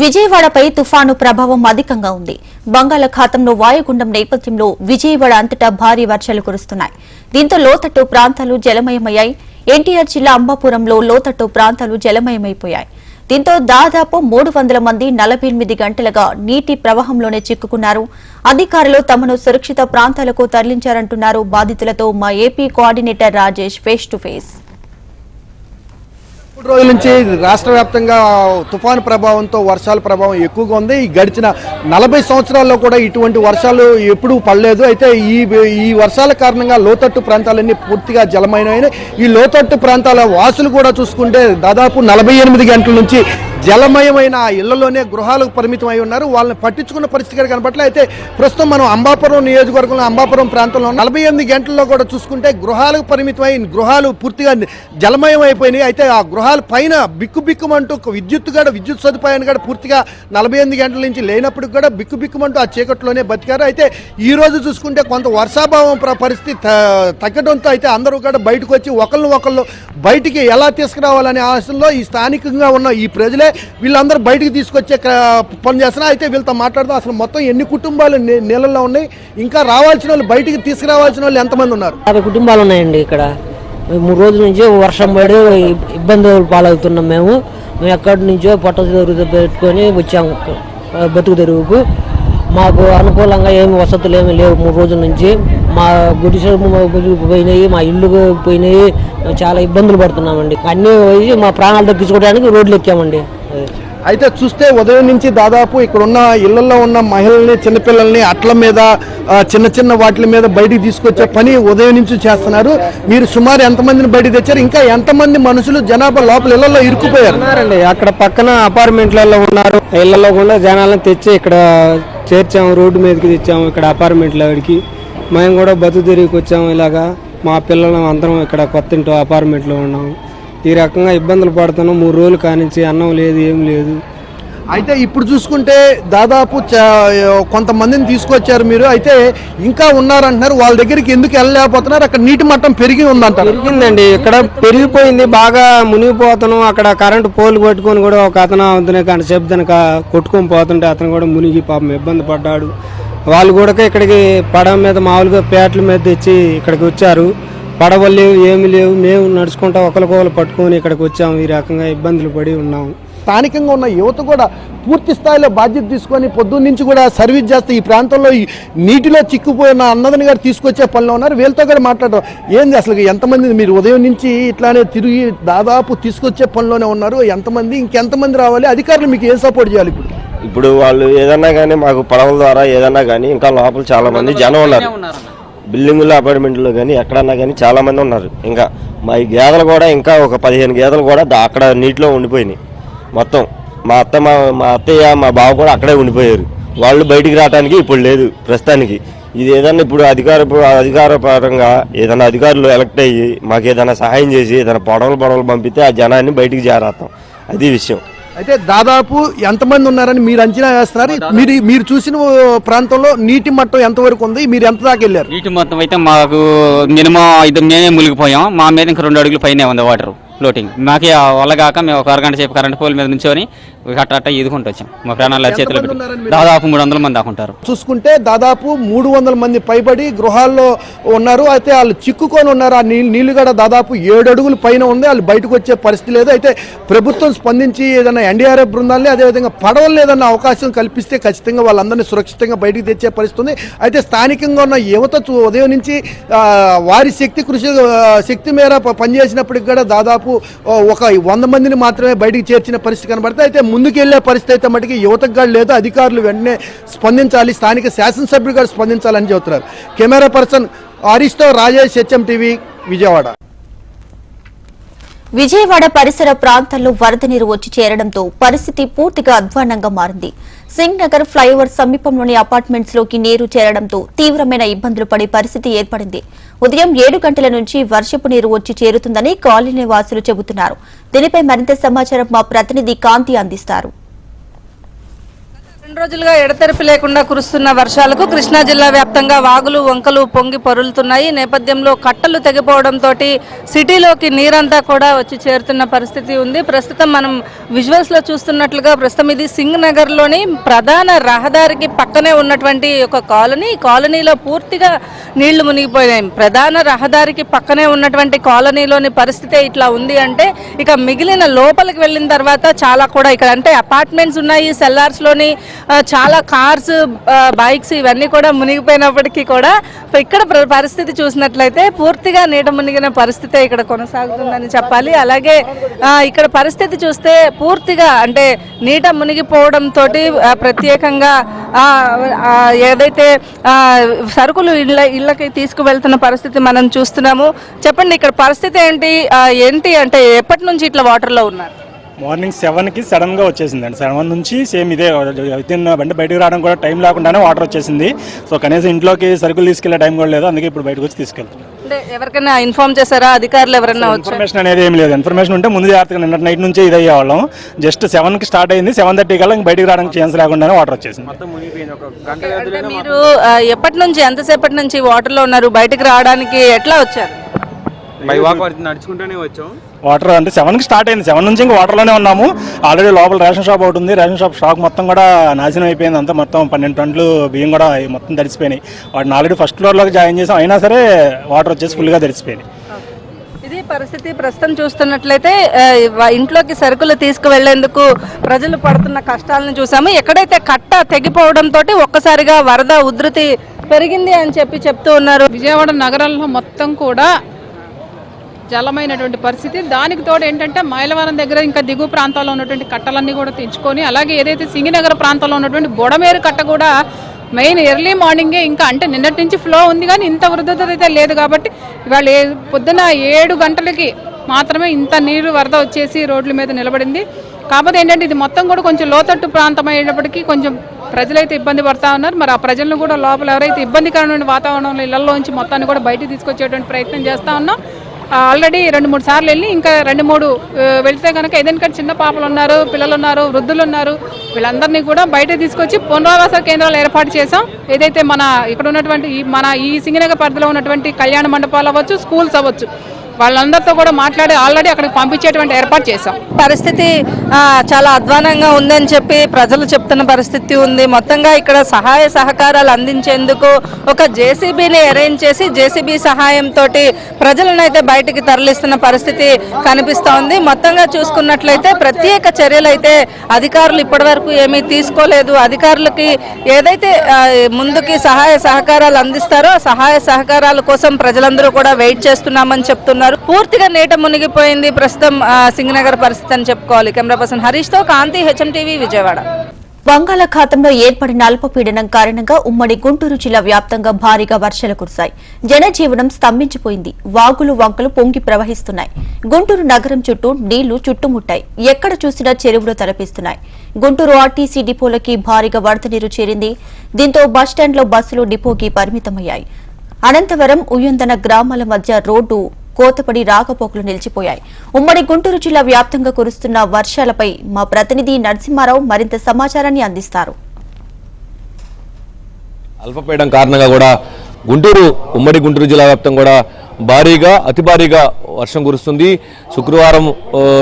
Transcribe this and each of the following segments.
విజయవాడపై తుఫాను ప్రభావం అధికంగా ఉంది. బంగాళాఖాతంలో వాయుగుండం నేపథ్యంలో విజయవాడ అంతటా భారీ వర్షాలు కురుస్తున్నాయి. దీంతో లోతట్టు ప్రాంతాలు జలమయమయ్యాయి. ఎన్టీఆర్ జిల్లా అంబాపురంలో లోతట్టు ప్రాంతాలు జలమయమైపోయాయి. దీంతో దాదాపు మూడు వందల మంది నలభై ఎనిమిది గంటలుగా నీటి ప్రవాహంలోనే చిక్కుకున్నారు. అధికారులు తమను సురక్షిత ప్రాంతాలకు తరలించారంటున్నారు బాధితులతో మా AP coordinator Rajesh face to face మూడు రోజుల నుంచి రాష్ట్ర వ్యాప్తంగా తుఫాను ప్రభావంతో వర్షాల ప్రభావం ఎక్కువగా ఉంది. ఈ గడిచిన నలభై సంవత్సరాల్లో కూడా ఇటువంటి వర్షాలు ఎప్పుడూ పడలేదు. అయితే ఈ ఈ వర్షాల కారణంగా లోతట్టు ప్రాంతాలన్నీ పూర్తిగా జలమైనవి ఈ లోతట్టు ప్రాంతాల వాసులు కూడా చూసుకుంటే దాదాపు నలభై ఎనిమిది గంటల నుంచి జలమయమైన ఆ ఇళ్ళలోనే గృహాలకు పరిమితం అయి ఉన్నారు. వాళ్ళని పట్టించుకున్న పరిస్థితి కూడా కనపట్లే అయితే ప్రస్తుతం మనం అంబాపురం నియోజకవర్గంలో అంబాపురం ప్రాంతంలో నలభై ఎనిమిది గంటల్లో కూడా చూసుకుంటే గృహాలకు పరిమితమై గృహాలు పూర్తిగా జలమయం అయిపోయినాయి అయితే ఆ గృహ వాళ్ళ పైన బిక్కు బిక్కుమంటూ విద్యుత్ కూడా విద్యుత్ సదుపాయాన్ని కూడా పూర్తిగా నలభై ఎనిమిది గంటల నుంచి లేనప్పటికి కూడా బిక్కు బిక్కుమంటూ ఆ చీకట్లోనే బతికారు. అయితే ఈ రోజు చూసుకుంటే కొంత వర్షాభావం పరిస్థితి త- తగ్గడంతో అయితే అందరూ కూడా బయటకు వచ్చి ఒకళ్ళు ఒకళ్ళు బయటికి ఎలా తీసుకురావాలనే ఆశల్లో ఈ స్థానికంగా ఉన్న ఈ ప్రజలే వీళ్ళందరూ బయటికి తీసుకొచ్చే క- పని చేస్తున్నా అయితే వీళ్ళతో మాట్లాడదాం. అసలు మొత్తం ఎన్ని కుటుంబాలు నీళ్ళలో ఉన్నాయి? ఇంకా రావాల్సిన వాళ్ళు బయటికి తీసుకురావాల్సిన వాళ్ళు ఎంతమంది ఉన్నారు? యాభై కుటుంబాలు ఉన్నాయండి ఇక్కడ. మూడు రోజుల నుంచి వర్షం పడి ఇబ్బందులు పాలవుతున్నాం మేము. మేము ఎక్కడి నుంచో పొట్ట తెరుగు పెట్టుకొని వచ్చాము. బతుకు తెరుగుకు మాకు అనుకూలంగా ఏమి వసతులు ఏమి లేవు మూడు రోజుల నుంచి. మా గుడిసెలు పోయినాయి మా ఇల్లు పోయినాయి. చాలా ఇబ్బందులు పడుతున్నామండి. అన్నీ పోయి మా ప్రాణాలు దక్కించుకోవడానికి రోడ్లు ఎక్కామండి. అయితే చూస్తే ఉదయం నుంచి దాదాపు ఇక్కడున్న ఇళ్ళలో ఉన్న మహిళల్ని చిన్నపిల్లల్ని అట్ల మీద చిన్న చిన్న వాటి మీద బయటికి తీసుకొచ్చే పని ఉదయం నుంచి చేస్తున్నారు. మీరు సుమారు ఎంతమందిని బయటికి తెచ్చారు? ఇంకా ఎంతమంది మనుషులు జనాభా లోపల ఇళ్ళలో ఇరుక్కుపోయారు? అక్కడ పక్కన అపార్ట్మెంట్లలో ఉన్నారు. ఇళ్ళలో కూడా జనాలను తెచ్చి ఇక్కడ చేర్చాము రోడ్డు మీదకి తెచ్చాము ఇక్కడ అపార్ట్మెంట్లకి మేము కూడా బతు తిరిగి వచ్చాము ఇలాగా. మా పిల్లలం అందరం ఇక్కడ కొత్త ఇంట్లో అపార్ట్మెంట్లో ఉన్నాము. ఈ రకంగా ఇబ్బందులు పడుతున్నాం. మూడు రోజులు కానించి అన్నం లేదు ఏం లేదు. అయితే ఇప్పుడు చూసుకుంటే దాదాపు కొంతమందిని తీసుకొచ్చారు మీరు. అయితే ఇంకా ఉన్నారంటున్నారు. వాళ్ళ దగ్గరికి ఎందుకు వెళ్ళలేకపోతున్నారు? అక్కడ నీటి మట్టం పెరిగి ఉందంటారు పెరిగిందండి. ఇక్కడ పెరిగిపోయింది. బాగా మునిగిపోతున్నాం. అక్కడ కరెంటు పోలు పట్టుకొని కూడా ఒక అతను అవుతున్నాయి కానీ చెప్తాను కొట్టుకొని పోతుంటే అతను కూడా మునిగి పాపం ఇబ్బంది పడ్డాడు. వాళ్ళు కూడా ఇక్కడికి పడవ మీద మామూలుగా పేటల మీద తెచ్చి ఇక్కడికి వచ్చారు. పడవలు లేవు ఏమి లేవు. మేము నడుచుకుంటా ఒకరికొకరు పట్టుకొని ఇక్కడికి వచ్చాము ఈ రకంగా ఇబ్బందులు పడి ఉన్నాము స్థానికంగా ఉన్న యువత కూడా పూర్తి స్థాయిలో బాధ్యత తీసుకొని పొద్దున్న నుంచి కూడా సర్వీస్ చేస్తే ఈ ప్రాంతంలో ఈ నీటిలో చిక్కుపోయిన అన్నదని గారు తీసుకొచ్చే పనిలో ఉన్నారు. వీళ్ళతో కూడా మాట్లాడడం ఏంది అసలు ఎంతమంది మీరు ఉదయం నుంచి ఇట్లానే తిరిగి దాదాపు తీసుకొచ్చే పనిలోనే ఉన్నారు. ఎంతమంది ఇంకెంతమంది రావాలి? అధికారులు మీకు ఏం సపోర్ట్ చేయాలి ఇప్పుడు? ఇప్పుడు వాళ్ళు ఏదన్నా కానీ మాకు పడవల ద్వారా ఏదన్నా కానీ ఇంకా లోపల చాలా మంది జనం ఉన్నారు. బిల్డింగుల్లో అపార్ట్మెంట్లో కానీ ఎక్కడన్నా కానీ చాలామంది ఉన్నారు. ఇంకా మా ఈ గేదెలు కూడా ఇంకా ఒక పదిహేను గేదెలు కూడా అక్కడ నీటిలో ఉండిపోయినాయి. మొత్తం మా అత్త మా మా అత్తయ్య మా బావ కూడా అక్కడే ఉండిపోయారు. వాళ్ళు బయటికి రావడానికి ఇప్పుడు లేదు ప్రస్తుతానికి. ఇది ఏదన్నా ఇప్పుడు అధికార అధికార పరంగా ఏదైనా అధికారులు ఎలక్ట్ అయ్యి మాకు ఏదైనా సహాయం చేసి ఏదైనా పొడవలు పొడవలు పంపితే ఆ జనాన్ని బయటికి చేరేస్తాం అది విషయం. అయితే దాదాపు ఎంతమంది ఉన్నారని మీరు అంచనా వేస్తున్నారు? మీరు మీరు చూసిన ప్రాంతంలో నీటి మట్టం ఎంతవరకు ఉంది? మీరు ఎంత దాకా వెళ్ళారు? నీటి మొత్తం అయితే మాకు మినిమం ఐదు మేమే మునిగిపోయాం. మా మీద ఇంకా రెండు అడుగులు పైనే ఉంది వాటర్ ఫ్లోటింగ్. మాకే ఆ వల్ల కాక మేము ఒక అరగంట సేపు కరెంట్ పోల్ మీద నుంచొని అట్ట అట్ట ఈదుకుంటూ వచ్చాం. మా ప్రాణాలు చేతిలో పెట్టి? దాదాపు మూడు వందల మంది దాకుంటారు చూసుకుంటే దాదాపు మూడు వందల మంది పైబడి గృహాల్లో ఉన్నారు. అయితే వాళ్ళు చిక్కుకొని ఉన్నారు. ఆ నీళ్ళు నీళ్ళు కూడా దాదాపు ఏడు అడుగులు పైన ఉంది. వాళ్ళు బయటకు వచ్చే పరిస్థితి లేదు. అయితే ప్రభుత్వం స్పందించి ఏదైనా ఎన్డీఆర్ఎఫ్ బృందాలని అదేవిధంగా పడవలు ఏదైనా అవకాశం కల్పిస్తే ఖచ్చితంగా వాళ్ళందరినీ సురక్షితంగా బయటికి తెచ్చే పరిస్థితి ఉంది. అయితే స్థానికంగా ఉన్న యువత ఉదయం నుంచి వారి శక్తి కృషి శక్తి మేర పనిచేసినప్పటికి కూడా దాదాపు ఒక వంద మందిని మాత్రమే బయటికి చేర్చిన పరిస్థితి కనబడుతుంది. అయితే ముందుకెళ్ళే పరిస్థితి అయితే మటుకి యువతకు కూడా లేదు అధికారులు వెంటనే స్పందించాలి స్థానిక శాసనసభ్యులు కూడా స్పందించాలని చెబుతున్నారు. కెమెరా పర్సన్ హరీష్తో రాజేష్ హెచ్ఎం టీవీ విజయవాడ. విజయవాడ పరిసర ప్రాంతాల్లో వరద నీరు వచ్చి చేరడంతో పరిస్థితి పూర్తిగా అధ్వాన్నంగా మారింది. సింగ్ నగర్ ఫ్లైఓవర్ సమీపంలోని అపార్ట్మెంట్స్లోకి నీరు చేరడంతో తీవ్రమైన ఇబ్బందులు పడే పరిస్థితి ఏర్పడింది. ఉదయం ఏడు గంటల నుంచి వర్షపు నీరు వచ్చి చేరుతుందని కాలనీ వాసులు చెబుతున్నారు. దీనిపై మరింత సమాచారం మా ప్రతినిధి కాంతి అందిస్తారు. రెండు రోజులుగా ఎడతెరిపి లేకుండా కురుస్తున్న వర్షాలకు కృష్ణా జిల్లా వ్యాప్తంగా వాగులు వంకలు పొంగి పొరులుతున్నాయి. నేపథ్యంలో కట్టలు తెగిపోవడంతో సిటీలోకి నీరంతా కూడా వచ్చి చేరుతున్న పరిస్థితి ఉంది. ప్రస్తుతం మనం విజువల్స్లో చూస్తున్నట్లుగా ప్రస్తుతం ఇది సింగ్ నగర్లోని ప్రధాన రహదారికి పక్కనే ఉన్నటువంటి ఒక కాలనీ. కాలనీలో పూర్తిగా నీళ్ళు మునిగిపోయాయి ప్రధాన రహదారికి పక్కనే ఉన్నటువంటి కాలనీలోని పరిస్థితి ఇట్లా ఉంది అంటే ఇక మిగిలిన లోపలికి వెళ్ళిన తర్వాత చాలా కూడా ఇక్కడ అంటే అపార్ట్మెంట్స్ ఉన్నాయి. సెల్లార్స్లోని చాలా కార్స్ బైక్స్ ఇవన్నీ కూడా మునిగిపోయినప్పటికీ కూడా ఇక్కడ ప్ర- పరిస్థితి చూసినట్లయితే పూర్తిగా నీట మునిగిన పరిస్థితి ఇక్కడ కొనసాగుతుందని చెప్పాలి. అలాగే ఇక్కడ పరిస్థితి చూస్తే పూర్తిగా అంటే నీట మునిగిపోవడంతో ప్రత్యేకంగా ఏదైతే సరుకులు ఇళ్ళ ఇళ్ళకి తీసుకువెళ్తున్న పరిస్థితి మనం చూస్తున్నాము. చెప్పండి ఇక్కడ పరిస్థితి ఏంటి? ఏంటి అంటే ఎప్పటి నుంచి ఇట్లా వాటర్లో ఉన్నారు? మార్నింగ్ సెవెన్కి సడన్గా వచ్చేసిందండి. సెవెన్ నుంచి సేమ్ ఇదే వితిన్ బండి బయటకు రావడం కూడా టైం లేకుండానే వాటర్ వచ్చేసింది. సో కనీసం ఇంట్లోకి సరుకులు తీసుకెళ్ళే టైం కూడా లేదు. అందుకే ఇప్పుడు బయటకు వచ్చి తీసుకెళ్తాం అంటే ఎవరికైనా ఇన్ఫార్మ్ చేశారా? అధికారులు ఎవరైనా ఇన్ఫర్మేషన్ అనేది ఏం లేదు. ఇన్ఫర్మేషన్ ఉంటే ముందు జాగ్రత్తగా నిన్న నైట్ నుంచే ఇది అయ్యేవాళ్ళం. జస్ట్ సెవెన్కి స్టార్ట్ అయింది. సెవెన్ థర్టీ కల్లా ఇంక బయటకు రావడానికి ఛాన్స్ లేకుండానే వాటర్ వచ్చేసింది. మీరు ఎప్పటి నుంచి ఎంతసేపటి నుంచి వాటర్లో ఉన్నారు? బయటకు రావడానికి ఎట్లా వచ్చారు? వాటర్ అంటే సెవెన్కి స్టార్ట్ అయింది. సెవెన్ నుంచి ఇంకా వాటర్లోనే ఉన్నాము. ఆల్రెడీ లోపల రేషన్ షాప్ ఒకటి ఉంది. రేషన్ షాప్ స్టాక్ మొత్తం కూడా నాశనం అయిపోయింది. అంతా మొత్తం పన్నెండు టన్నులు బియ్యం కూడా మొత్తం తడిసిపోయినాయి. వాటిని ఆల్రెడీ ఫస్ట్ ఫ్లోర్లోకి జాయిన్ చేసాం. అయినా సరే వాటర్ వచ్చేసి ఫుల్గా తడిసిపోయినాయి. ఇది పరిస్థితి ప్రస్తుతం చూస్తున్నట్లయితే ఇంట్లోకి సరుకులు తీసుకువెళ్ళేందుకు ప్రజలు పడుతున్న కష్టాలను చూసాము. ఎక్కడైతే కట్ట తెగిపోవడంతో ఒక్కసారిగా వరద ఉధృతి పెరిగింది అని చెప్పి చెప్తూ ఉన్నారు. విజయవాడ నగరంలో మొత్తం కూడా జలమైనటువంటి పరిస్థితి. దానికి తోడు ఏంటంటే మైలవరం దగ్గర ఇంకా దిగువ ప్రాంతాల్లో ఉన్నటువంటి కట్టలన్నీ కూడా తెంచుకొని అలాగే ఏదైతే సింగినగర్ ప్రాంతంలో ఉన్నటువంటి బొడమేరు కట్ట కూడా మెయిన్ ఎర్లీ మార్నింగే ఇంకా అంటే నిన్నటి నుంచి ఫ్లో ఉంది కానీ ఇంత వృద్ధత అయితే లేదు కాబట్టి ఇవాళ పొద్దున ఏడు గంటలకి మాత్రమే ఇంత నీరు వరద వచ్చేసి రోడ్ల మీద నిలబడింది. కాకపోతే ఏంటంటే ఇది మొత్తం కూడా కొంచెం లోతట్టు ప్రాంతం అయ్యేటప్పటికీ కొంచెం ప్రజలైతే ఇబ్బంది పడతా ఉన్నారు. మరి ఆ ప్రజలను కూడా లోపల ఎవరైతే ఇబ్బందికరమైన వాతావరణంలో ఇళ్ళలోంచి మొత్తాన్ని కూడా బయట తీసుకొచ్చేటువంటి ప్రయత్నం చేస్తూ ఉన్నాం. ఆల్రెడీ రెండు మూడు సార్లు వెళ్ళి ఇంకా రెండు మూడు వెళ్తే కనుక ఏదైనా చిన్న పాపలు ఉన్నారు పిల్లలు ఉన్నారు వృద్ధులు ఉన్నారు వీళ్ళందరినీ కూడా బయట తీసుకొచ్చి పునరావాస కేంద్రాలు ఏర్పాటు చేసాం ఏదైతే మన ఇక్కడ ఉన్నటువంటి ఈ మన ఈ సింగనగర్ పరిధిలో ఉన్నటువంటి కళ్యాణ మండపాలు అవ్వచ్చు స్కూల్స్ అవ్వచ్చు వాళ్ళందరితో కూడా మాట్లాడి ఆల్రెడీ అక్కడికి పంపించేటువంటి ఏర్పాటు చేశాం. పరిస్థితి చాలా అధ్వానంగా ఉందని చెప్పి ప్రజలు చెప్తున్న పరిస్థితి ఉంది. మొత్తంగా ఇక్కడ సహాయ సహకారాలు అందించేందుకు ఒక జేసీబీని అరేంజ్ చేసి జేసీబీ సహాయంతో ప్రజలను అయితే బయటికి తరలిస్తున్న పరిస్థితి కనిపిస్తోంది. మొత్తంగా చూసుకున్నట్లయితే ప్రత్యేక చర్యలు అయితే అధికారులు ఇప్పటివరకు ఏమీ తీసుకోలేదు. అధికారులకి ఏదైతే ముందుకి సహాయ సహకారాలు అందిస్తారో సహాయ సహకారాల కోసం ప్రజలందరూ కూడా వెయిట్ చేస్తున్నామని చెప్తున్నారు. పూర్తిగా నీట మునిగిపోయింది ప్రస్తుతం సింగనగర్ పరిస్థితి అని చెప్పుకోవాలి. కెమెరా పర్సన్ హరీష్తో కాంతి హెచ్ఎం టీవీ విజయవాడ. బంగాళాఖాతంలో ఏర్పడిన అల్పపీడనం కారణంగా ఉమ్మడి గుంటూరు జిల్లా వ్యాప్తంగా భారీగా వర్షాలు కురిశాయి. జనజీవనం స్తంభించిపోయింది. వాగులు వంకలు పొంగి ప్రవహిస్తున్నాయి. గుంటూరు నగరం చుట్టూ నీళ్ళు చుట్టుముట్టాయి. ఎక్కడ చూసినా చెరువులు తలపిస్తున్నాయి. గుంటూరు ఆర్టీసీ డిపోలకి భారీగా వరద నీరు చేరింది. దీంతో బస్టాండ్లో బస్సులు డిపోకి పరిమితమయ్యాయి. అనంతవరం ఉయ్యందన గ్రామాల మధ్య రోడ్డు కోతపడి రాకపోకలు నిలిచిపోయాయి. ఉమ్మడి గుంటూరు జిల్లా వ్యాప్తంగా కురుస్తున్న వర్షాలపై మా ప్రతినిధి నరసింహారావు మరింత సమాచారాన్ని అందిస్తారు. అల్పపీడం కారణంగా కూడా గుంటూరు ఉమ్మడి గుంటూరు జిల్లా వ్యాప్తం కూడా భారీగా అతి భారీగా వర్షం కురుస్తుంది. శుక్రవారం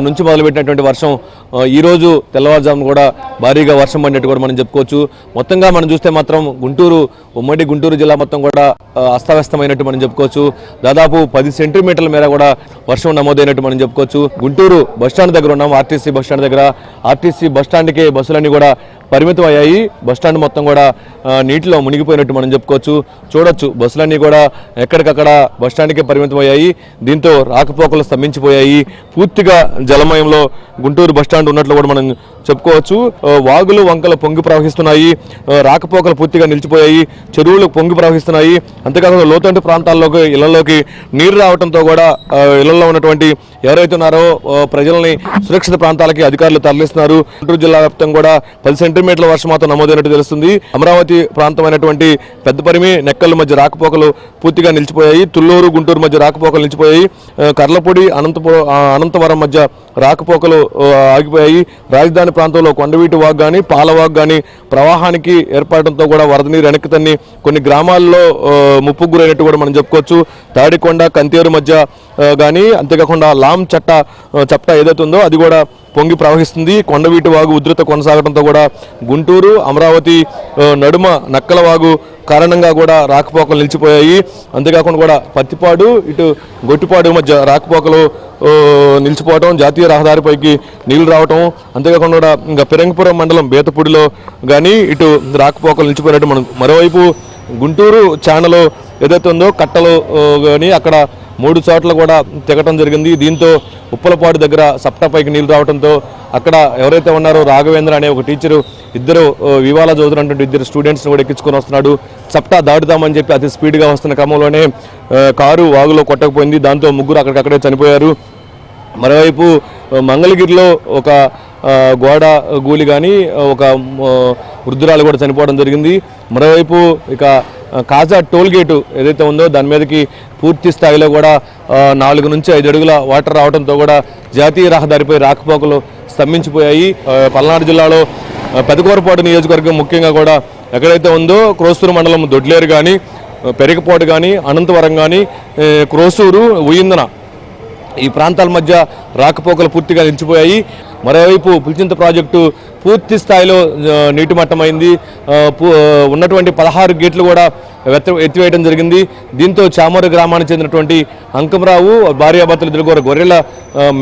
నుంచి మొదలుపెట్టినటువంటి వర్షం ఈరోజు ఈ రోజు తెల్లవారుజామున కూడా భారీగా వర్షం పడినట్టు కూడా మనం చెప్పుకోవచ్చు. మొత్తంగా మనం చూస్తే మాత్రం గుంటూరు ఉమ్మడి గుంటూరు జిల్లా మొత్తం కూడా అస్తవ్యస్తమైనట్టు మనం చెప్పుకోవచ్చు. దాదాపు పది సెంటీమీటర్ల మేర కూడా వర్షం నమోదైనట్టు మనం చెప్పుకోవచ్చు. గుంటూరు బస్టాండ్ దగ్గర ఉన్నాం ఆర్టీసీ బస్టాండ్ దగ్గర. ఆర్టీసీ బస్టాండ్కి బస్సులన్నీ కూడా పరిమితం అయ్యాయి బస్టాండ్ మొత్తం కూడా నీటిలో మునిగిపోయినట్టు మనం చెప్పుకోవచ్చు. చూడొచ్చు బస్సులన్నీ కూడా ఎక్కడికక్కడ బస్టాండ్కే పరిమితం అయ్యాయి దీంతో రాకపోకలు స్తంభించిపోయాయి. పూర్తిగా జలమయంలో గుంటూరు బస్టాండ్ ఉన్నట్లు కూడా మనం చెప్పుకోవచ్చు. వాగులు వంకలు పొంగి ప్రవహిస్తున్నాయి. రాకపోకలు పూర్తిగా నిలిచిపోయాయి. చెరువులు పొంగి ప్రవహిస్తున్నాయి. అంతేకాకుండా లోతట్టు ప్రాంతాల్లోకి ఇళ్ళలోకి నీరు రావడంతో కూడా ఇళ్ళలో ఉన్నటువంటి ఎవరైతే ఉన్నారో ప్రజల్ని సురక్షిత ప్రాంతాలకి అధికారులు తరలిస్తున్నారు. గుంటూరు జిల్లా వ్యాప్తంగా కూడా పది సెంటీమీటర్ల వర్షం మాత్రం నమోదైనట్టు తెలుస్తుంది. అమరావతి ప్రాంతమైనటువంటి పెద్దపరిమి నెక్కల మధ్య రాకపోకలు పూర్తిగా నిలిచిపోయాయి. తుల్లూరు గుంటూరు మధ్య రాకపోకలు నిలిచిపోయాయి. కర్లపూడి అనంతపురం అనంతవరం మధ్య రాకపోకలు ఆగిపోయాయి. రాజధాని ప్రాంతంలో కొండవీటి వాగ్ కానీ పాలవాగ్ కానీ ప్రవాహానికి ఏర్పడటంతో కూడా వరద నీరు వెనక్కి తన్ని కొన్ని గ్రామాల్లో ముప్పు గురైనట్టు కూడా మనం చెప్పుకోవచ్చు. తాడికొండ కంతేరు మధ్య కానీ అంతేకాకుండా లామ్ చట్ట చట్ట ఏదైతే ఉందో అది కూడా పొంగి ప్రవహిస్తుంది. కొండవీటి వాగు ఉధృత కొనసాగడంతో కూడా గుంటూరు అమరావతి నడుమ నక్కల వాగు కారణంగా కూడా రాకపోకలు నిలిచిపోయాయి. అంతేకాకుండా కూడా పత్తిపాడు ఇటు గొట్టిపాడు మధ్య రాకపోకలు నిలిచిపోవటం జాతీయ రహదారిపైకి నీళ్ళు రావటం అంతేకాకుండా కూడా ఇంకా పిరంగిపురం మండలం బేతపూడిలో కానీ ఇటు రాకపోకలు నిలిచిపోయినట్టు మనం మరోవైపు గుంటూరు ఛానల్ ఏదైతే ఉందో కట్టలు కానీ అక్కడ మూడు చోట్ల కూడా తెగటం జరిగింది. దీంతో ఉప్పలపాడు దగ్గర సప్టాపైకి నీళ్ళు రావడంతో అక్కడ ఎవరైతే ఉన్నారో రాఘవేంద్ర అనే ఒక టీచరు ఇద్దరు వివాల చదువుతున్నటువంటి ఇద్దరు స్టూడెంట్స్ని కూడా ఎక్కించుకొని వస్తున్నాడు. సప్టా దాటుదామని చెప్పి అతి స్పీడ్గా వస్తున్న క్రమంలోనే కారు వాగులో కొట్టకపోయింది. దాంతో ముగ్గురు అక్కడికక్కడే చనిపోయారు. మరోవైపు మంగళగిరిలో ఒక గోడ గూలి కానీ ఒక వృద్ధురాలు కూడా చనిపోవడం జరిగింది. మరోవైపు ఇక కాజా టోల్ గేటు ఏదైతే ఉందో దాని మీదకి పూర్తి స్థాయిలో కూడా నాలుగు నుంచి ఐదు అడుగుల వాటర్ రావడంతో కూడా జాతీయ రహదారిపై రాకపోకలు స్తంభించిపోయాయి. పల్నాడు జిల్లాలో పెదకూరపాటు నియోజకవర్గం ముఖ్యంగా కూడా ఎక్కడైతే ఉందో క్రోసూరు మండలం దొడ్లేరు కానీ పెరిగపాటు కానీ అనంతవరం కానీ క్రోసూరు ఉయిందన ఈ ప్రాంతాల మధ్య రాకపోకలు పూర్తిగా నిలిచిపోయాయి. మరోవైపు పులిచింత ప్రాజెక్టు పూర్తి స్థాయిలో నీటిమట్టమైంది. నీటి మట్టమైంది ఉన్నటువంటి పదహారు గేట్లు కూడా ఎత్తివేయడం జరిగింది. దీంతో చామూరు గ్రామానికి చెందినటువంటి అంకంరావు భార్యాభర్తలు ఇద్దరు కూడా గొర్రెల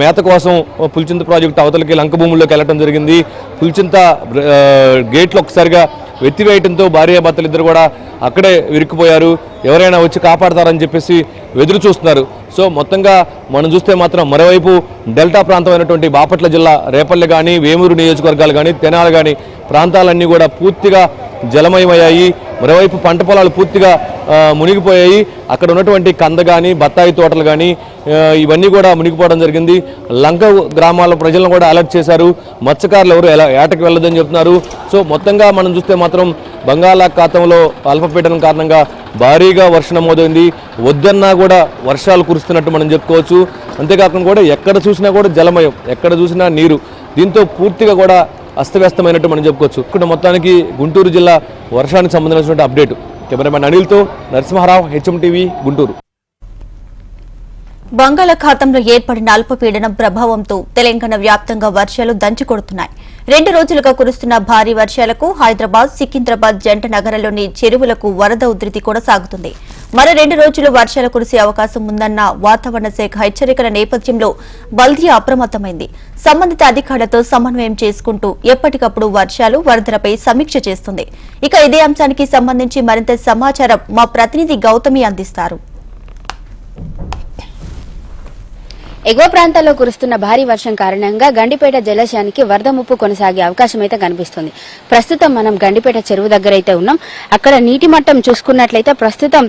మేత కోసం పులిచింత ప్రాజెక్టు అవతలకి లంక భూముల్లోకి వెళ్ళడం జరిగింది. పులిచింత గేట్లు ఒకసారిగా ఎత్తివేయడంతో భార్యాభర్తలు ఇద్దరు కూడా అక్కడే ఇరుక్కుపోయారు ఎవరైనా వచ్చి కాపాడతారని చెప్పేసి ఎదురు చూస్తున్నారు. సో మొత్తంగా మనం చూస్తే మాత్రం మరోవైపు డెల్టా ప్రాంతమైనటువంటి బాపట్ల జిల్లా రేపల్లె కానీ వేమూరు నియోజకవర్గాలు కానీ తెనాలి కానీ ప్రాంతాలన్నీ కూడా పూర్తిగా జలమయమయ్యాయి. మరోవైపు పంట పొలాలు పూర్తిగా మునిగిపోయాయి. అక్కడ ఉన్నటువంటి కంద కానీ బత్తాయి తోటలు కానీ ఇవన్నీ కూడా మునిగిపోవడం జరిగింది. లంక గ్రామాల ప్రజలను కూడా అలర్ట్ చేశారు. మత్స్యకారులు ఎవరు ఎలా ఏటకి వెళ్ళదని చెప్తున్నారు. సో మొత్తంగా మనం చూస్తే మాత్రం బంగాళాఖాతంలో అల్పపీడనం కారణంగా భారీగా వర్షం నమోదైంది. వద్దన్నా కూడా వర్షాలు కురుస్తున్నట్టు మనం చెప్పుకోవచ్చు. అంతేకాకుండా కూడా ఎక్కడ చూసినా కూడా జలమయం ఎక్కడ చూసినా నీరు. దీంతో పూర్తిగా కూడా అస్తవ్యస్తమైనట్టు మనం చెప్పుకోవచ్చు. ఇక్కడ మొత్తానికి గుంటూరు జిల్లా వర్షానికి సంబంధించినటువంటి update. Cameraman అనిల్తో Narasimha Rao H M TV Guntur. బంగాళాఖాతంలో ఏర్పడిన అల్పపీడనం ప్రభావంతో తెలంగాణ వ్యాప్తంగా వర్షాలు దంచి కొడుతున్నాయి రెండు రోజులుగా కురుస్తున్న భారీ వర్షాలకు హైదరాబాద్ సికింద్రాబాద్ జంట నగరంలోని చెరువులకు వరద ఉధృతి కొనసాగుతుంది మరో రెండు రోజులు వర్షాలు కురిసే అవకాశం ఉందన్న వాతావరణ శాఖ హెచ్చరికల నేపథ్యంలో బల్దియా అప్రమత్తమైంది. సంబంధిత అధికారులతో సమన్వయం చేసుకుంటూ ఎప్పటికప్పుడు వర్షాలు వరదలపై సమీక్ష చేస్తుంది. ఇక ఇదే అంశానికి సంబంధించి మరింత సమాచారం మా ప్రతినిధి గౌతమి అందిస్తారు. ఎగువ ప్రాంతాల్లో కురుస్తున్న భారీ వర్షం కారణంగా గండిపేట జలాశయానికి వరద ముప్పు కొనసాగే అవకాశం అయితే కనిపిస్తుంది. ప్రస్తుతం మనం గండిపేట చెరువు దగ్గర అయితే ఉన్నాం. అక్కడ నీటి మట్టం చూసుకున్నట్లయితే ప్రస్తుతం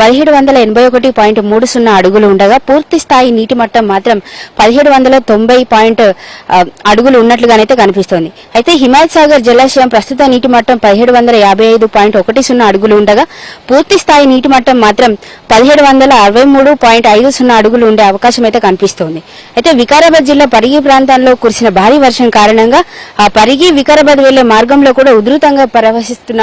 పదిహేడు వందల ఎనభై ఒకటి పాయింట్ మూడు సున్నా అడుగులు ఉండగా పూర్తి స్థాయి నీటి మట్టం మాత్రం పదిహేడు వందల తొంభై పాయింట్ అడుగులు ఉన్నట్లుగానైతే కనిపిస్తోంది. అయితే హిమాయత్ సాగర్ జలాశయం ప్రస్తుత నీటి మట్టం పదిహేడు వందల యాభై ఐదు పాయింట్ ఒకటి సున్నా అడుగులు ఉండగా పూర్తి స్థాయి నీటి మట్టం మాత్రం పదిహేడు వందల అరవై మూడు పాయింట్ ఐదు సున్నా అడుగులు ఉండే అవకాశం అయితే కనిపిస్తుంది. అయితే వికారాబాద్ జిల్లా పరిగి ప్రాంతాల్లో కురిసిన భారీ వర్షం కారణంగా ఆ పరిగి వికారాబాద్ వెళ్ళే మార్గంలో కూడా ఉధృతంగా ప్రవహిస్తున్న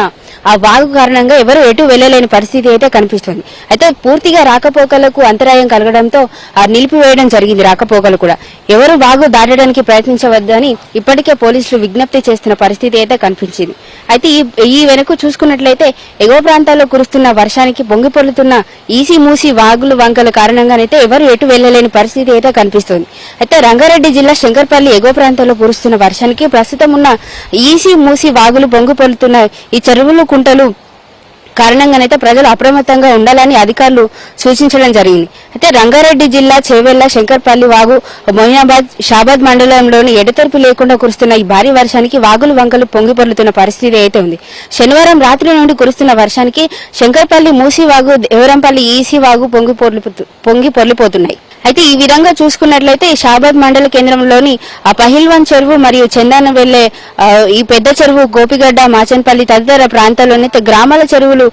ఆ వాగు కారణంగా ఎవరు ఎటు వెళ్ళలేని పరిస్థితి అయితే కనిపిస్తోంది. అయితే పూర్తిగా రాకపోకలకు అంతరాయం కలగడంతో ఆ నిలిపివేయడం జరిగింది రాకపోకలు కూడా. ఎవరు వాగు దాటడానికి ప్రయత్నించవద్దని ఇప్పటికే పోలీసులు విజ్ఞప్తి చేస్తున్న పరిస్థితి అయితే కనిపించింది. అయితే ఈ ఈ వెనుక చూసుకున్నట్లయితే ఎగువ ప్రాంతాల్లో కురుస్తున్న వర్షానికి పొంగిపొర్లుతున్న ఈసీ మూసి వాగులు వంకల కారణంగానైతే ఎవరు ఎటు వెళ్ళలేని పరిస్థితి అయితే కనిపిస్తోంది. అయితే రంగారెడ్డి జిల్లా శంకర్పల్లి ఎగువ ప్రాంతంలో కురుస్తున్న వర్షానికి ప్రస్తుతం ఉన్న ఈసీ మూసి వాగులు పొంగి పొర్లుతున్న ఈ చెరువులు కుంటలు కారణంగానైతే ప్రజలు అప్రమత్తంగా ఉండాలని అధికారులు సూచించడం జరిగింది. అయితే రంగారెడ్డి జిల్లా చేవెళ్ళ శంకర్పల్లి వాగు మొయినాబాద్ షాబాద్ మండలంలోని ఎడతెరిపి లేకుండా కురుస్తున్న ఈ భారీ వర్షానికి వాగులు వంకలు పొంగిపొర్లుతున్న పరిస్థితి అయితే ఉంది. శనివారం రాత్రి నుండి కురుస్తున్న వర్షానికి శంకర్పల్లి మూసి వాగు దేవరంపల్లి ఈసీ వాగు పొంగి పొర్లి పొంగి పొర్లిపోతున్నాయి. అయితే ఈ విధంగా చూసుకున్నట్లయితే షాబాద్ మండల కేంద్రంలోని ఆ పహిల్వన్ చెరువు మరియు చందాన వెళ్ళే ఈ పెద్ద చెరువు గోపిగడ్డ మాచన్పల్లి తదితర ప్రాంతాల్లోనైతే గ్రామాల చెరువులు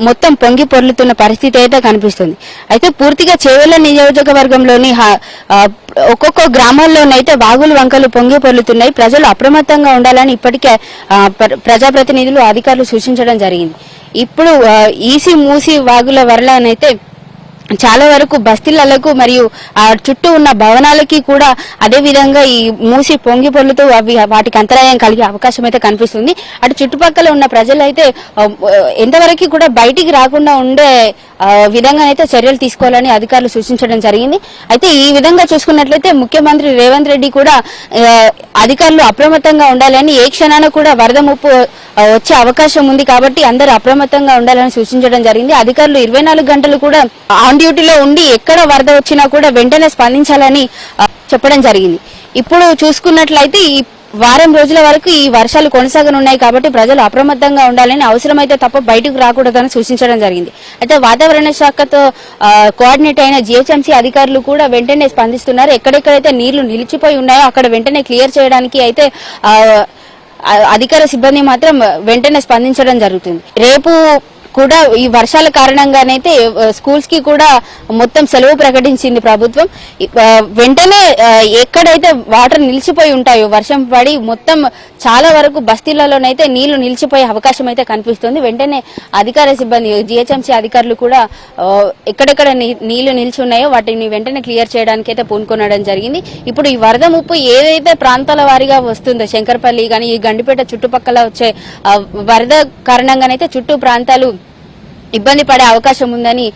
మొత్తం పొంగి పొర్లుతున్న పరిస్థితి అయితే కనిపిస్తుంది. అయితే పూర్తిగా చేవెళ్ళ నియోజకవర్గంలోని ఒక్కొక్క గ్రామాల్లోనైతే వాగులు వంకలు పొంగి పొర్లుతున్నాయి. ప్రజలు అప్రమత్తంగా ఉండాలని ఇప్పటికే ప్ర- ప్రజాప్రతినిధులు అధికారులు సూచించడం జరిగింది. ఇప్పుడు ఈసీ ఈసి మూసి వాగుల వరలనైతే చాలా వరకు బస్తీలకు మరియు ఆ చుట్టూ ఉన్న భవనాలకి కూడా అదే విధంగా ఈ మూసి పొంగి పొర్లుతూ అవి వాటికి అంతరాయం కలిగే అవకాశం అయితే కనిపిస్తుంది. అటు చుట్టుపక్కల ఉన్న ప్రజలైతే ఎంతవరకు కూడా బయటికి రాకుండా ఉండే విధంగా అయితే చర్యలు తీసుకోవాలని అధికారులు సూచించడం జరిగింది. అయితే ఈ విధంగా చూసుకున్నట్లయితే ముఖ్యమంత్రి రేవంత్ రెడ్డి కూడా అధికారులు అప్రమత్తంగా ఉండాలని ఏ క్షణాన కూడా వరద ముప్పు వచ్చే అవకాశం ఉంది కాబట్టి అందరూ అప్రమత్తంగా ఉండాలని సూచించడం జరిగింది. అధికారులు ఇరవై నాలుగు గంటలు కూడా ఆన్ డ్యూటీలో ఉండి ఎక్కడ వరద వచ్చినా కూడా వెంటనే స్పందించాలని చెప్పడం జరిగింది. ఇప్పుడు చూసుకున్నట్లయితే ఈ వారం రోజుల వరకు ఈ వర్షాలు కొనసాగనున్నాయి కాబట్టి ప్రజలు అప్రమత్తంగా ఉండాలని అవసరమైతే తప్ప బయటకు రాకూడదని సూచించడం జరిగింది. అయితే వాతావరణ శాఖతో కోఆర్డినేట్ అయిన జీహెచ్ఎంసీ అధికారులు కూడా వెంటనే స్పందిస్తున్నారు. ఎక్కడెక్కడైతే నీళ్ళు నిలిచిపోయి ఉన్నాయో అక్కడ వెంటనే క్లియర్ చేయడానికి అయితే ఆ, అధికార సిబ్బంది మాత్రం వెంటనే స్పందించడం జరుగుతుంది. రేపు కూడా ఈ వర్షాల కారణంగానైతే స్కూల్స్కి కూడా మొత్తం సెలవు ప్రకటించింది ప్రభుత్వం. వెంటనే ఎక్కడైతే వాటర్ నిలిచిపోయి ఉంటాయో వర్షం పడి మొత్తం చాలా వరకు బస్తీలలోనైతే నీళ్ళు నిలిచిపోయే అవకాశం అయితే కనిపిస్తుంది. వెంటనే అధికార సిబ్బంది జిహెచ్ఎంసీ అధికారులు కూడా ఎక్కడెక్కడ నీళ్ళు నిలిచి ఉన్నాయో వాటిని వెంటనే క్లియర్ చేయడానికి అయితే పూనుకొనడం జరిగింది. ఇప్పుడు ఈ వరద ముప్పు ఏదైతే ప్రాంతాల వారీగా వస్తుందో శంకర్పల్లి కానీ ఈ గండిపేట చుట్టుపక్కల వచ్చే వరద కారణంగానైతే చుట్టూ ప్రాంతాలు ఇబ్బంది పడే అవకాశం ఉందని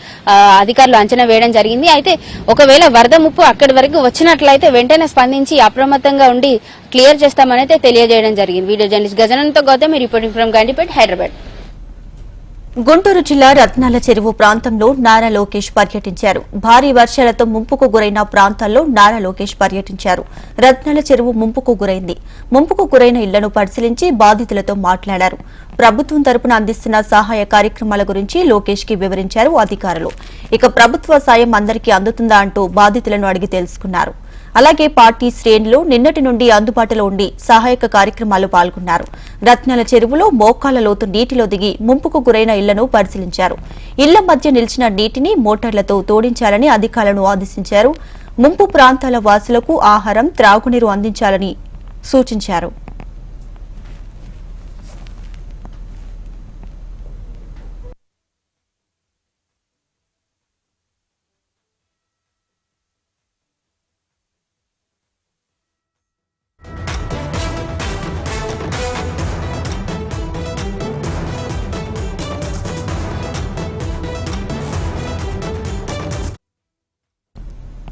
అధికారులు అంచనా వేయడం జరిగింది. అయితే ఒకవేళ వరద ముప్పు అక్కడి వరకు వచ్చినట్లయితే వెంటనే స్పందించి అప్రమత్తంగా ఉండి క్లియర్ చేస్తామని అయితే తెలియజేయడం జరిగింది. వీడియో జర్నలిస్ట్ గజనంతో గౌతమ్ రిపోర్టింగ్ ఫ్రమ్ గండిపేట హైదరాబాద్. గుంటూరు జిల్లా రత్నాల చెరువు ప్రాంతంలో నారా లోకేష్ పర్యటించారు. భారీ వర్షాలతో ముంపుకు గురైన ప్రాంతాల్లో నారా లోకేష్ పర్యటించారు. రత్నాల చెరువు ముంపుకు గురైంది. ముంపుకు గురైన ఇళ్ళను పరిశీలించి బాధితులతో మాట్లాడారు. ప్రభుత్వం తరపున అందిస్తున్న సహాయ కార్యక్రమాల గురించి లోకేష్కి వివరించారు అధికారులు. ఇక ప్రభుత్వ సాయం అందరికీ అందుతుందా అంటూ బాధితులను అడిగి తెలుసుకున్నారు. అలాగే పార్టీ శ్రేణులు నిన్నటి నుండి అందుబాటులో ఉండి సహాయక కార్యక్రమాలు పాల్గొన్నారు. రత్నాల చెరువులో మోకాల లోతు నీటిలో దిగి ముంపుకు గురైన ఇళ్ళను పరిశీలించారు. ఇళ్ళ మధ్య నిలిచిన నీటిని మోటార్లతో తోడించాలని అధికారులను ఆదేశించారు. ముంపు ప్రాంతాల వాసులకు ఆహారం త్రాగునీరు అందించాలని సూచించారు.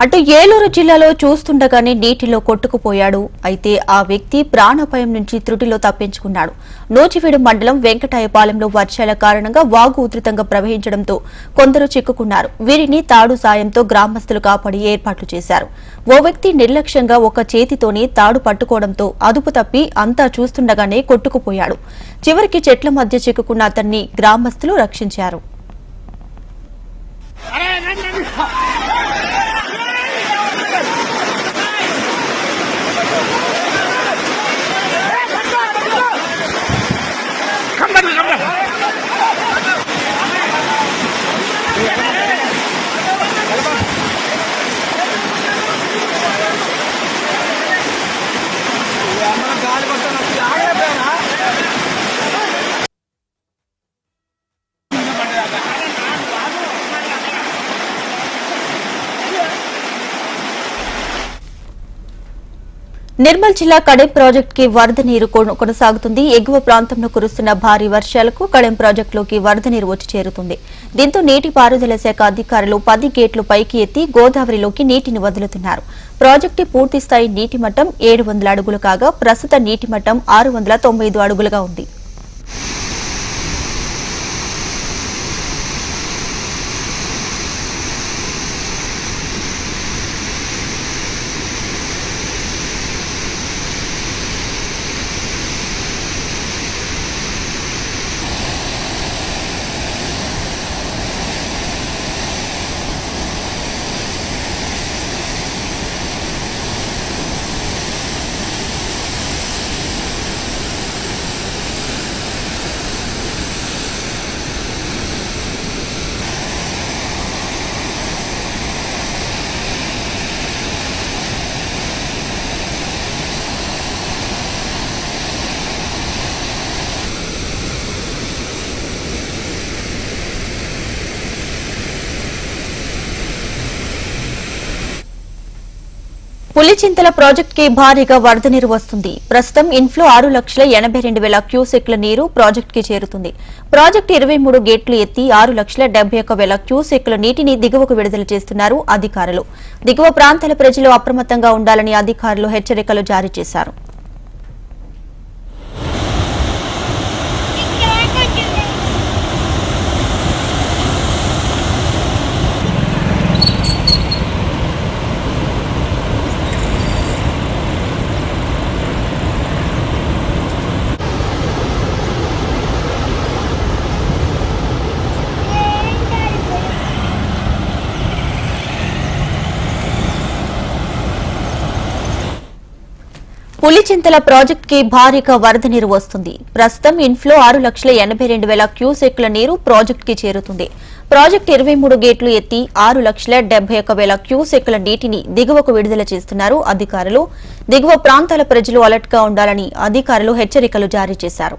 అటు ఏలూరు జిల్లాలో చూస్తుండగానే నీటిలో కొట్టుకుపోయాడు. అయితే ఆ వ్యక్తి ప్రాణాపాయం నుంచి త్రుటిలో తప్పించుకున్నాడు. నూజివీడు మండలం వెంకటాయపాలెంలో వర్షాల కారణంగా వాగు ఉధృతంగా ప్రవహించడంతో కొందరు చిక్కుకున్నారు. వీరిని తాడు సాయంతో గ్రామస్తులు కాపాడి ఏర్పాట్లు చేశారు. ఓ వ్యక్తి నిర్లక్ష్యంగా ఒక చేతితోనే తాడు పట్టుకోవడంతో అదుపు తప్పి అంతా చూస్తుండగానే కొట్టుకుపోయాడు. చివరికి చెట్ల మధ్య చిక్కుకున్న అతన్ని గ్రామస్తులు రక్షించారు. నిర్మల్ జిల్లా కడెం ప్రాజెక్ట్కి వరద నీరు కొనసాగుతుంది. ఎగువ ప్రాంతంలో కురుస్తున్న భారీ వర్షాలకు కడెం ప్రాజెక్టులోకి వరద నీరు వచ్చి చేరుతుంది. దీంతో నీటి పారుదల శాఖ అధికారులు పది గేట్లు పైకి ఎత్తి గోదావరిలోకి నీటిని వదులుతున్నారు. ప్రాజెక్టు పూర్తి స్థాయి నీటి మట్టం ఏడు వందల అడుగులు కాగా ప్రస్తుత నీటి మట్టం ఆరు వందల తొంభై ఐదు అడుగులుగా ఉంది. పులిచింతల ప్రాజెక్ట్కి భారీగా వరద నీరు వస్తుంది. ప్రస్తుతం ఇన్ఫ్లో ఆరు లక్షల ఎనభై రెండు వేల క్యూసెక్ల నీరు ప్రాజెక్ట్కి చేరుతుంది. ప్రాజెక్టు ఇరవై మూడు గేట్లు ఎత్తి ఆరు లక్షల డెబ్బై ఒక్క వేల క్యూసెక్ల నీటిని దిగువకు విడుదల చేస్తున్నారు అధికారులు. దిగువ ప్రాంతాల ప్రజలు అప్రమత్తంగా ఉండాలని అధికారులు హెచ్చరికలు జారీ చేశారు. పులిచింతల ప్రాజెక్ట్కి భారీగా వరద నీరు వస్తుంది. ప్రస్తుతం ఇన్ఫ్లో ఆరు లక్షల ఎనభై రెండు వేల క్యూసెక్ల నీరు ప్రాజెక్ట్కి చేరుతుంది. ప్రాజెక్టు ఇరవై మూడు గేట్లు ఎత్తి ఆరు లక్షల డెబ్బై ఒక వేల క్యూసెక్ల నీటిని దిగువకు విడుదల చేస్తున్నారు అధికారులు. దిగువ ప్రాంతాల ప్రజలు అలర్ట్గా ఉండాలని అధికారులు హెచ్చరికలు జారీ చేశారు.